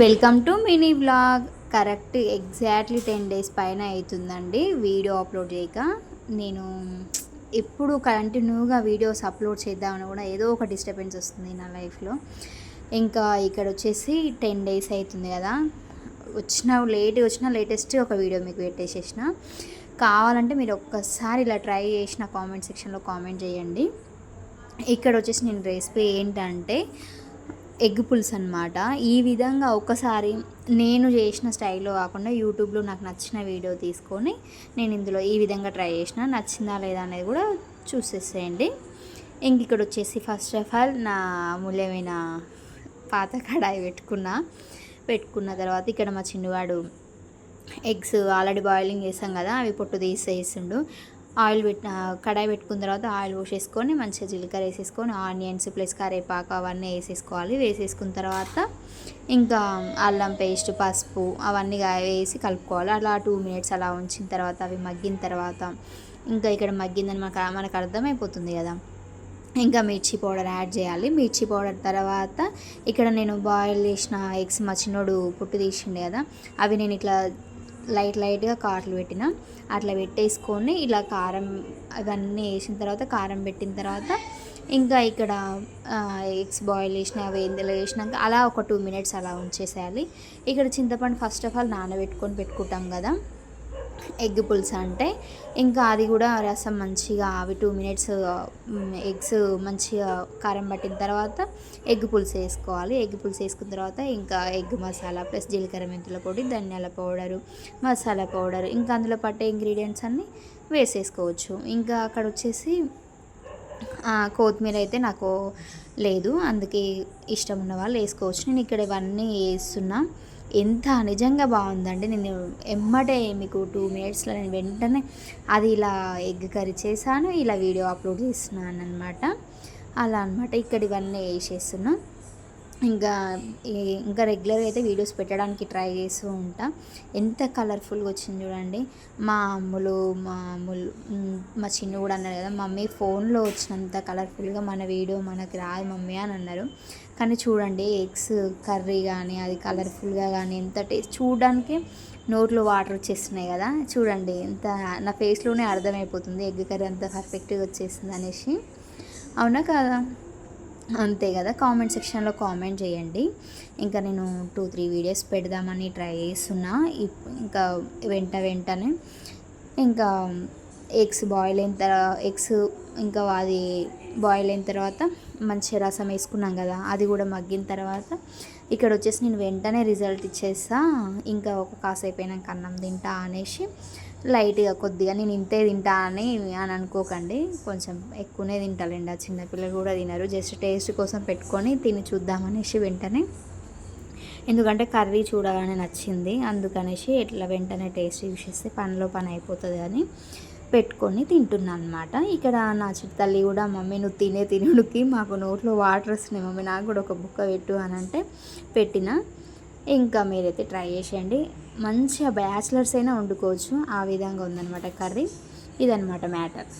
Welcome to mini vlog. Correct exactly ten days పైన అవుతుందండి video upload చేయక. నేను ఎప్పుడు కంటిన్యూగా వీడియోస్ అప్లోడ్ చేద్దామని కూడా ఏదో ఒక డిస్టర్బెన్స్ వస్తుంది నా లైఫ్లో. ఇంకా ఇక్కడ వచ్చేసి టెన్ డేస్ అవుతుంది కదా. వచ్చిన లేట్ వచ్చిన లేటెస్ట్ ఒక వీడియో మీకు పెట్టేసేసిన. కావాలంటే మీరు ఒక్కసారి ఇలా ట్రై చేసిన కామెంట్ సెక్షన్లో కామెంట్ చేయండి. ఇక్కడ వచ్చేసి నేను రెసిపీ ఏంటంటే ఎగ్ పులుసు అనమాట ఈ విధంగా ఒకసారి నేను చేసిన స్టైల్లో కాకుండా యూట్యూబ్లో నాకు నచ్చిన వీడియో తీసుకొని నేను ఇందులో ఈ విధంగా ట్రై చేసిన. నచ్చిందా లేదా అనేది కూడా చూసేసేయండి. ఇంక ఇక్కడ వచ్చేసి ఫస్ట్ ఆఫ్ ఆల్ నా అమూల్యమైన పాత కడాయి పెట్టుకున్నా. పెట్టుకున్న తర్వాత ఇక్కడ మా చిన్నవాడు ఎగ్స్ ఆల్రెడీ బాయిలింగ్ చేసాం కదా అవి పొట్టు తీసేసిండు. ఆయిల్ పెట్టిన కడాయి పెట్టుకున్న తర్వాత ఆయిల్ పోసేసుకొని మంచిగా జీలకర్ర వేసేసుకొని ఆనియన్స్ ప్లస్ కరేపాకు అవన్నీ వేసేసుకోవాలి. వేసేసుకున్న తర్వాత ఇంకా అల్లం పేస్ట్ పసుపు అవన్నీ వేసి కలుపుకోవాలి. అలా టూ మినిట్స్ అలా ఉంచిన తర్వాత అవి మగ్గిన తర్వాత ఇంకా ఇక్కడ మగ్గిందని మనకు మనకు అర్థమైపోతుంది కదా. ఇంకా మిర్చి పౌడర్ యాడ్ చేయాలి. మిర్చి పౌడర్ తర్వాత ఇక్కడ నేను బాయిల్ చేసిన ఎగ్స్ మా చిన్నోడు పుట్టు తీసిండే కదా అవి నేను ఇట్లా లైట్ లైట్గా కాట్లు పెట్టిన అట్లా పెట్టేసుకొని ఇలా కారం అవన్నీ వేసిన తర్వాత కారం పెట్టిన తర్వాత ఇంకా ఇక్కడ ఎగ్స్ బాయిల్ చేసిన అవి వేసినాక అలా ఒక టూ మినిట్స్ అలా ఉంచేసేయాలి. ఇక్కడ చింతపండు ఫస్ట్ ఆఫ్ ఆల్ నానబెట్టుకొని పెట్టుకుంటాం కదా. ఎగ్ పులుసు అంటే ఇంకా అది కూడా రసం మంచిగా అవి టూ మినిట్స్ ఎగ్స్ మంచిగా కారం పట్టిన తర్వాత ఎగ్ పులుసు వేసుకోవాలి. ఎగ్ పులుసు వేసుకున్న తర్వాత ఇంకా ఎగ్ మసాలా ప్లస్ జీలకర్ర మెంతుల పొడి ధనియాల పౌడరు మసాలా పౌడర్ ఇంకా అందులో పట్టే ఇంగ్రీడియంట్స్ అన్నీ వేసేసుకోవచ్చు. ఇంకా అక్కడ వచ్చేసి కొత్తిమీర అయితే నాకు లేదు. అందుకే ఇష్టం ఉన్న వాళ్ళు వేసుకోవచ్చు. నేను ఇక్కడ ఇవన్నీ వేస్తున్నా. ఎంత నిజంగా బాగుందండి నేను ఎమ్మటే మీకు టూ మినిట్స్లో నేను వెంటనే అది ఇలా ఎగ్ కర్రీ చేశాను ఇలా వీడియో అప్లోడ్ చేస్తున్నాను అనమాట అలా అనమాట ఇక్కడ ఇవన్నీ వేసేస్తున్నాను ఇంకా ఇంకా రెగ్యులర్గా అయితే వీడియోస్ పెట్టడానికి ట్రై చేస్తూ ఉంటా. ఎంత కలర్ఫుల్గా వచ్చింది చూడండి. మా అమ్ములు మా అమ్ములు మా చిన్న కూడా అన్నారు కదా మమ్మీ ఫోన్లో వచ్చినంత కలర్ఫుల్గా మన వీడియో మనకి రాదు మమ్మీ అని అన్నారు. కానీ చూడండి ఎగ్స్ కర్రీ కానీ అది కలర్ఫుల్గా కానీ ఎంత టేస్ట్ చూడడానికి నోట్లో వాటర్ వచ్చేస్తున్నాయి కదా. చూడండి ఎంత నా ఫేస్లోనే అర్థమైపోతుంది ఎగ్ కర్రీ అంత పర్ఫెక్ట్గా వచ్చేసింది అనేసి. అవునా కదా? అంతే కదా. కామెంట్ సెక్షన్లో కామెంట్ చేయండి. ఇంకా నేను టూ త్రీ వీడియోస్ పెడదామని ట్రై చేస్తున్నా. ఇంకా వెంట వెంటనే ఇంకా ఎగ్స్ బాయిల్ అయిన తర్వాత ఎగ్స్ ఇంకా అది బాయిల్ అయిన తర్వాత మంచి రసం వేసుకున్నాం కదా అది కూడా మగ్గిన తర్వాత ఇక్కడ వచ్చేసి నేను వెంటనే రిజల్ట్ ఇచ్చేస్తా ఇంకా ఒక కాసేపోయినాక అన్నం తింటా అనేసి లైట్గా కొద్దిగా నేను ఇంతే తింటా అని అని అనుకోకండి కొంచెం ఎక్కువనే తింటాలండి ఆ చిన్నపిల్లలు కూడా తినరు జస్ట్ టేస్ట్ కోసం పెట్టుకొని తిని చూద్దామనేసి వెంటనే. ఎందుకంటే కర్రీ చూడగానే నచ్చింది అందుకనేసి ఇట్లా వెంటనే టేస్ట్ యూస్ చేస్తే పనిలో పని అయిపోతుంది అని. పెట్టుకొని తింటున్నాను అనమాట ఇక్కడ నా తల్లి కూడా మమ్మీ నువ్వు తినే తినుడికి మాకు నోట్లో వాటర్ వస్తున్నాయి మమ్మీ నాకు కూడా ఒక బుక్క పెట్టు అని అంటే పెట్టిన. ఇంకా మీరైతే ట్రై చేసేయండి. మంచిగా బ్యాచిలర్స్ అయినా వండుకోవచ్చు. ఆ విధంగా ఉందన్నమాట కర్రీ. ఇదనమాట మ్యాటర్.